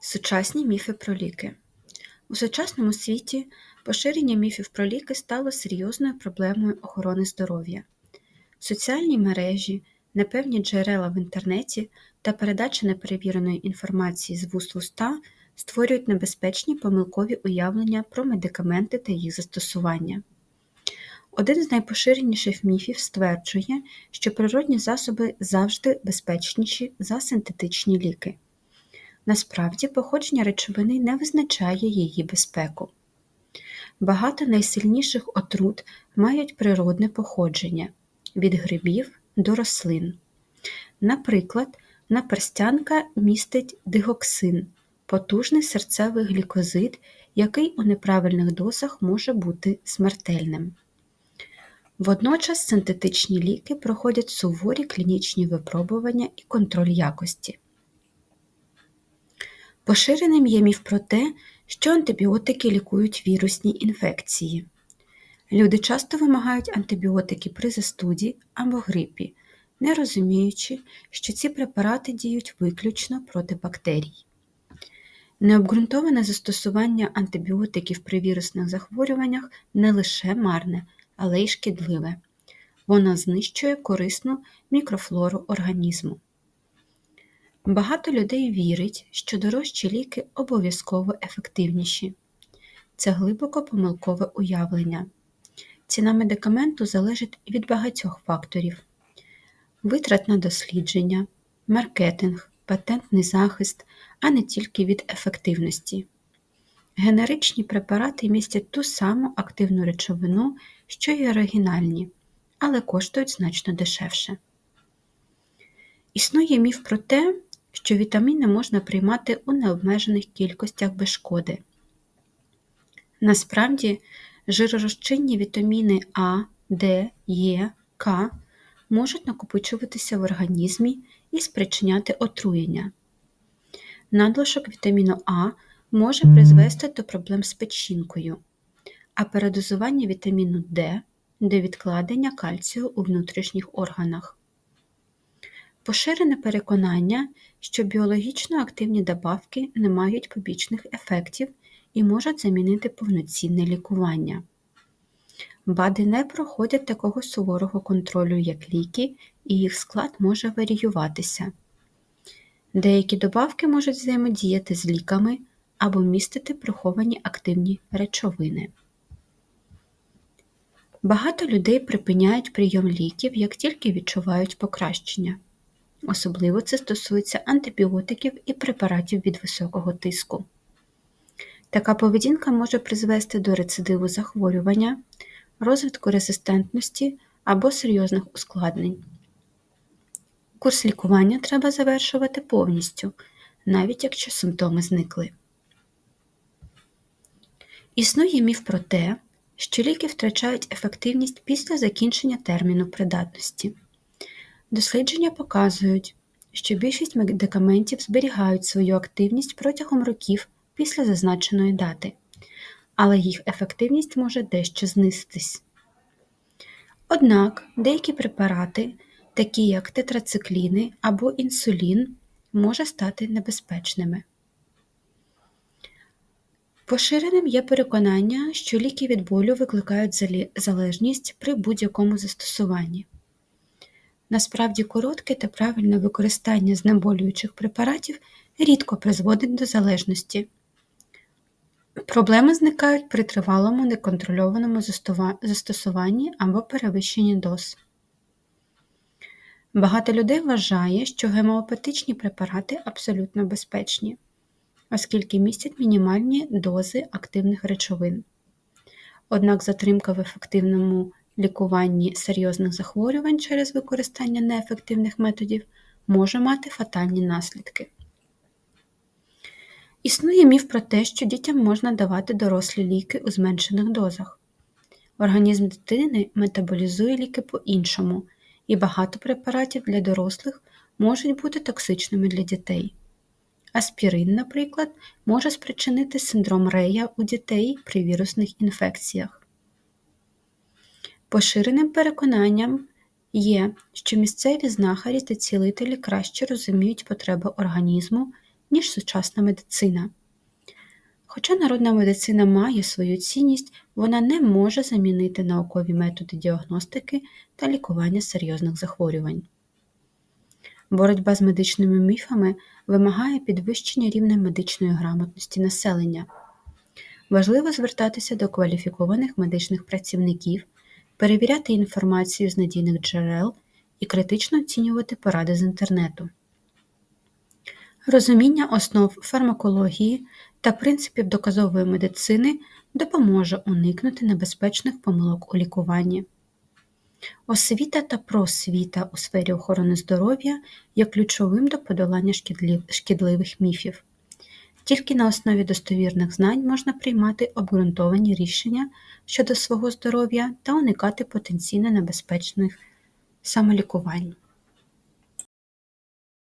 Сучасні міфи про ліки. У сучасному світі поширення міфів про ліки стало серйозною проблемою охорони здоров'я. Соціальні мережі, непевні джерела в інтернеті та передача неперевіреної інформації з вуст в уста створюють небезпечні помилкові уявлення про медикаменти та їх застосування. Один з найпоширеніших міфів стверджує, що природні засоби завжди безпечніші за синтетичні ліки. Насправді, походження речовини не визначає її безпеку. Багато найсильніших отрут мають природне походження від грибів до рослин. Наприклад, наперстянка містить дигоксин, потужний серцевий глікозид, який у неправильних дозах може бути смертельним. Водночас синтетичні ліки проходять суворі клінічні випробування і контроль якості. Поширеним є міф про те, що антибіотики лікують вірусні інфекції. Люди часто вимагають антибіотики при застуді або грипі, не розуміючи, що ці препарати діють виключно проти бактерій. Необґрунтоване застосування антибіотиків при вірусних захворюваннях не лише марне, але й шкідливе. Воно знищує корисну мікрофлору організму. Багато людей вірить, що дорожчі ліки обов'язково ефективніші. Це глибоко помилкове уявлення. Ціна медикаменту залежить від багатьох факторів: витрат на дослідження, маркетинг, патентний захист, а не тільки від ефективності. Генеричні препарати містять ту саму активну речовину, що й оригінальні, але коштують значно дешевше. Існує міф про те, що вітаміни можна приймати у необмежених кількостях без шкоди. Насправді, жиророзчинні вітаміни А, Д, Е, К можуть накопичуватися в організмі і спричиняти отруєння. Надлишок вітаміну А може призвести до проблем з печінкою, а передозування вітаміну Д до відкладення кальцію у внутрішніх органах. Поширене переконання, що біологічно активні добавки не мають побічних ефектів і можуть замінити повноцінне лікування. БАДи не проходять такого суворого контролю, як ліки, і їх склад може варіюватися. Деякі добавки можуть взаємодіяти з ліками або містити приховані активні речовини. Багато людей припиняють прийом ліків, як тільки відчувають покращення. Особливо це стосується антибіотиків і препаратів від високого тиску. Така поведінка може призвести до рецидиву захворювання, розвитку резистентності або серйозних ускладнень. Курс лікування треба завершувати повністю, навіть якщо симптоми зникли. Існує міф про те, що ліки втрачають ефективність після закінчення терміну придатності. Дослідження показують, що більшість медикаментів зберігають свою активність протягом років після зазначеної дати, але їх ефективність може дещо знизитись. Однак деякі препарати, такі як тетрацикліни або інсулін, може стати небезпечними. Поширеним є переконання, що ліки від болю викликають залежність при будь-якому застосуванні. Насправді, коротке та правильне використання знеболюючих препаратів рідко призводить до залежності. Проблеми зникають при тривалому неконтрольованому застосуванні або перевищенні доз. Багато людей вважає, що гемеопатичні препарати абсолютно безпечні, оскільки містять мінімальні дози активних речовин. Однак затримка в ефективному лікуванні серйозних захворювань через використання неефективних методів може мати фатальні наслідки. Існує міф про те, що дітям можна давати дорослі ліки у зменшених дозах. Організм дитини метаболізує ліки по-іншому, і багато препаратів для дорослих можуть бути токсичними для дітей. Аспірин, наприклад, може спричинити синдром рея у дітей при вірусних інфекціях. Поширеним переконанням є, що місцеві знахарі та цілителі краще розуміють потреби організму, ніж сучасна медицина. Хоча народна медицина має свою цінність, вона не може замінити наукові методи діагностики та лікування серйозних захворювань. Боротьба з медичними міфами вимагає підвищення рівня медичної грамотності населення. Важливо звертатися до кваліфікованих медичних працівників, перевіряти інформацію з надійних джерел і критично оцінювати поради з інтернету. Розуміння основ фармакології та принципів доказової медицини допоможе уникнути небезпечних помилок у лікуванні. Освіта та просвіта у сфері охорони здоров'я є ключовим до подолання шкідлів- шкідливих міфів. Тільки на основі достовірних знань можна приймати обґрунтовані рішення щодо свого здоров'я та уникати потенційно небезпечних самолікувань.